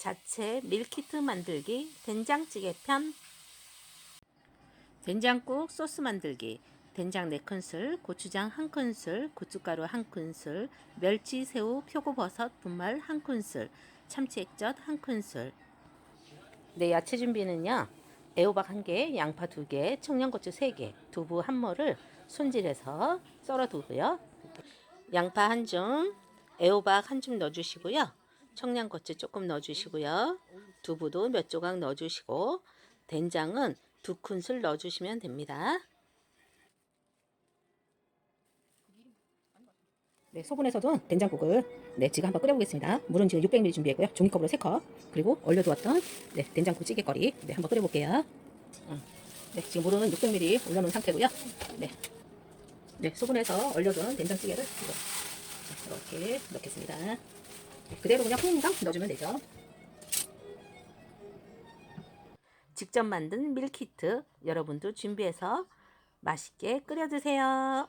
자체 밀키트 만들기 된장찌개 편 된장국 소스 만들기 된장 4큰술, 고추장 1큰술, 고춧가루 1큰술, 멸치, 새우, 표고버섯, 분말 1큰술, 참치 액젓 1큰술 네, 야채 준비는요. 애호박 1개, 양파 2개, 청양고추 3개, 두부 1모를 손질해서 썰어 두고요. 양파 한 줌, 애호박 한 줌 넣어주시고요. 청양고추 조금 넣어주시고요. 두부도 몇 조각 넣어주시고 된장은 두 큰술 넣어주시면 됩니다. 네, 소분해서도 된장국을 네, 지금 한번 끓여보겠습니다. 물은 지금 600ml 준비했고요. 종이컵으로 3컵. 그리고 얼려두었던 네, 된장국 찌개거리 네, 한번 끓여볼게요. 음. 네, 지금 물은 600ml 올려놓은 상태고요. 네, 네, 소분해서 얼려둔 된장찌개를 이렇게 넣겠습니다. 네, 그대로 그냥 풍당 넣어주면 되죠. 직접 만든 밀키트 여러분도 준비해서 맛있게 끓여 드세요.